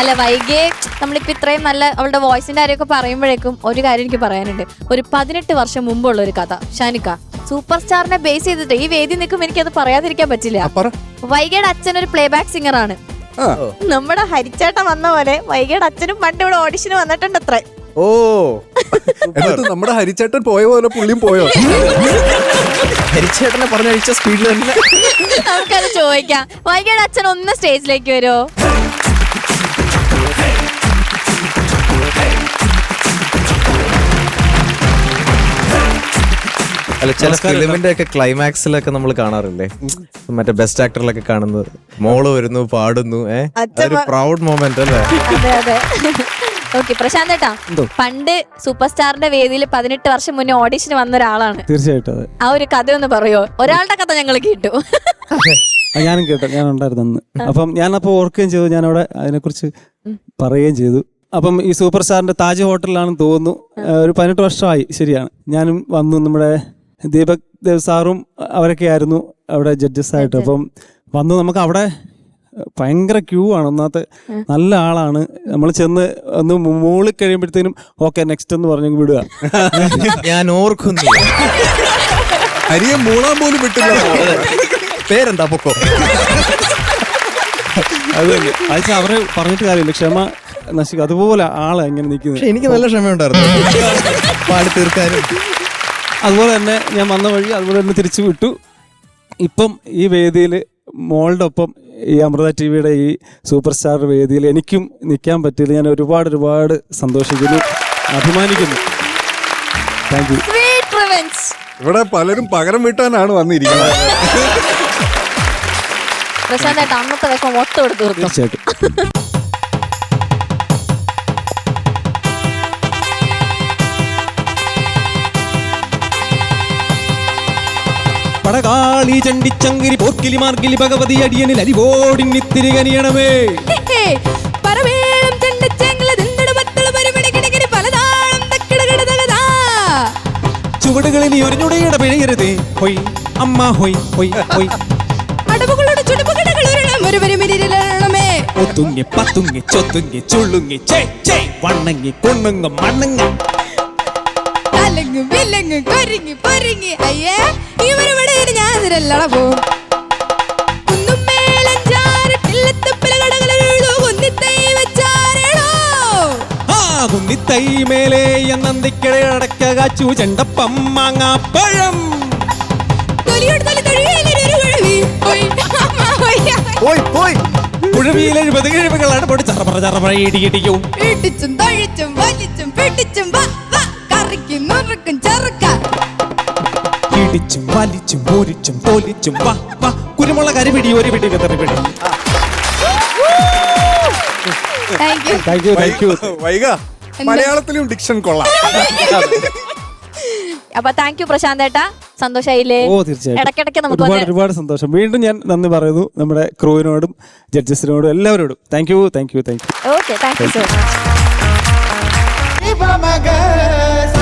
അല്ല വൈകിയെ നമ്മളിപ്പോ ഇത്രയും നല്ല അവളുടെ വോയിസിന്റെ കാര്യമൊക്കെ പറയുമ്പോഴേക്കും ഒരു കാര്യം എനിക്ക് പറയാനുണ്ട്. ഒരു പതിനെട്ട് വർഷം മുമ്പുള്ള ഒരു കഥ. ഷാനിക്ക സൂപ്പർ സ്റ്റാറിനെ ബേസ് ചെയ്തിട്ട് ഈ വേദി എനിക്ക് അത് പറയാതിരിക്കാൻ പറ്റില്ല. വൈകിയുടെ അച്ഛൻ ഒരു പ്ലേ ബാക്ക് സിംഗർ ആണ് നമ്മുടെ ഹരിച്ചേട്ടൻ വന്ന പോലെ വൈകിയുടെ അച്ഛനും പണ്ട് ഇവിടെ ഓഡിഷന് വന്നിട്ടുണ്ട് അത്ര. ഓ. എന്നിട്ട് നമ്മുടെ ഹരിച്ചേട്ടൻ പോയ പോലെ പുള്ളിയും പോയോ? ഹരിച്ചേട്ടനെ പറഞ്ഞഴിച്ച സ്പീഡിൽ തന്നെ. നമുക്കത് ചോദിക്കാം. വൈകിയുടെ അച്ഛൻ ഒന്ന് സ്റ്റേജിലേക്ക് വരുമോ അല്ല ചില ഫിലിമിന്റെ ഒക്കെ ക്ലൈമാക്സിലൊക്കെ നമ്മൾ കാണാറില്ലേ? മറ്റേ ബെസ്റ്റ് ആക്ടറിലൊക്കെ കാണുന്നത്. മോൾ വരുന്നു പാടുന്നു പ്രൗഡ് മൊമെന്റ് അല്ലേ? അതെ അതെ. ഓക്കെ പ്രശാന്ത് ഏട്ടാ പണ്ട് സൂപ്പർ സ്റ്റാറിന്റെ വേദിയിൽ പതിനെട്ട് വർഷം മുന്നേ ഓഡിഷന് വന്ന ഒരാളാണ്. തീർച്ചയായിട്ടും ആ ഒരു കഥ ഒന്ന് പറയോ ഒരാളുടെ കഥ ഞങ്ങൾ കേട്ടു. ഞാനും കേട്ടോ ഞാൻ ഉണ്ടായിരുന്നു അന്ന്. അപ്പം ഞാൻ അപ്പോൾ ഓർക്കുകയും ചെയ്തു ഞാൻ അവിടെ അതിനെക്കുറിച്ച് പറയുകയും ചെയ്തു. അപ്പം ഈ സൂപ്പർ സ്റ്റാറിന്റെ താജ് ഹോട്ടലിലാണെന്ന് തോന്നുന്നു ഒരു പതിനെട്ട് വർഷമായി ശരിയാണ്. ഞാനും വന്നു നമ്മുടെ ദീപക് ദേവ് സാറും അവരൊക്കെ ആയിരുന്നു അവിടെ ജഡ്ജസ് ആയിട്ട് അപ്പം വന്ന് നമുക്ക് അവിടെ ഭയങ്കര ക്യൂ ആണ്. ഒന്നാമത്തെ നല്ല ആളാണ്. നമ്മൾ ചെന്ന് ഒന്ന് മുകളിൽ കഴിയുമ്പോഴത്തേനും ഓക്കെ നെക്സ്റ്റ് എന്ന് പറഞ്ഞു വിടുക. ഞാൻ ഓർക്കുന്നു. അരിയെ മൂളാൻ പോലും വിട്ടില്ല. പേരെന്താ? പൊക്കോ. അത് തന്നെ. അത് അവരെ പറഞ്ഞിട്ട് കാര്യമില്ല. ക്ഷമ നശിക്കും. അതുപോലെ ആളെ ഇങ്ങനെ നിൽക്കുന്നത്. എനിക്ക് നല്ല ക്ഷമയുണ്ടായിരുന്നു. പാടി തീർക്കാനും. അതുപോലെ തന്നെ ഞാൻ വന്ന വഴി അതുപോലെ തന്നെ തിരിച്ചു വിട്ടു. ഇപ്പം ഈ വേദിയിൽ മോളുടെ ഒപ്പം ഈ അമൃത ടി വിയുടെ ഈ സൂപ്പർ സ്റ്റാർ വേദിയിൽ എനിക്കും നിൽക്കാൻ പറ്റിയത് ഞാൻ ഒരുപാട് ഒരുപാട് സന്തോഷിക്കുന്നു അഭിമാനിക്കുന്നു. താങ്ക് യു ഇവിടെ പലരും പകരം വീട്ടാനാണ് വന്നിരിക്കുന്നത്. പ്രശാന്തായിട്ട് അന്നത്തെ വിഷമം മൊത്തം എടുത്ത് തീർച്ചയായിട്ടും. പടകാളി ചണ്ടിച്ചങ്കിരി പോക്കിലി മാർഗിലി ഭഗവതി അടിയനിൽ അരിവോടിന്നിത്തിരി കനിയണമേ പരമേളം ചെണ്ടച്ചെങ്കിൽ ദിണ്ടട് പത്തൾ പരിപിടി കിടികിടി പലതാളം തക്കിട കിടതകതാ. ചുവടുകളിൽ ഒരുഞ്ഞുടയുടെ ഒരു ഞുടയുടെ പിഴയരുതേ ഹൊയ് അമ്മ ഹൊയ് ഹൊയ് ഹൊയ് അടവുകളുടെ ചുടുപകിടകൾ ഉരുളം ഒരു പരിമിതിയിലണമേ. ഒത്തുങ്ങി പത്തുങ്ങി ചൊത്തുങ്ങി ചുള്ളുങ്ങി ചേ ചേ വണ്ണങ്ങി കൊണ്ണുങ്ങ മണ്ണങ്ങ അലങ്ങും വിലങ്ങും കൊരുങ്ങി പൊരുങ്ങി അയ്യേ ഇവരിവിടെ ഞാൻ കില്ലത്തുപ്പില കടകളെഴുതു കുന്നിത്തൈ മേലെ ആ അടക്ക കാച്ചു ചെണ്ടപ്പം മാങ്ങാപ്പഴം. പോയി. പോയി എഴുപത് കിഴവുകൾ പൊടി. ചറപറ ചറപറ ഇടിയിടിക്കും ഇടിച്ചും തഴിച്ചും വലിച്ചും പിടിച്ചും ഇടിച്ചും വലിച്ചും മുരിച്ചും തോലിച്ചും. വാ വാ കുരുമുളക് അരിപിടി ഒരു പിടി കത്തറി പിടി. Thank you thank you thank you വൈക. മലയാളത്തിലും ഡിക്ഷൻ കൊള്ളാം. അപ്പൊ താങ്ക് യു പ്രശാന്ത് ഏട്ടാ. സന്തോഷായില്ലേ? ഓ തീർച്ചയായിട്ടും. ഒരുപാട് ഒരുപാട് സന്തോഷം. വീണ്ടും ഞാൻ നന്ദി പറയുന്നു നമ്മുടെ ക്രൂവിനോടും ജഡ്ജസിനോടും എല്ലാവരോടും. Thank you thank you thank you okay thank you so much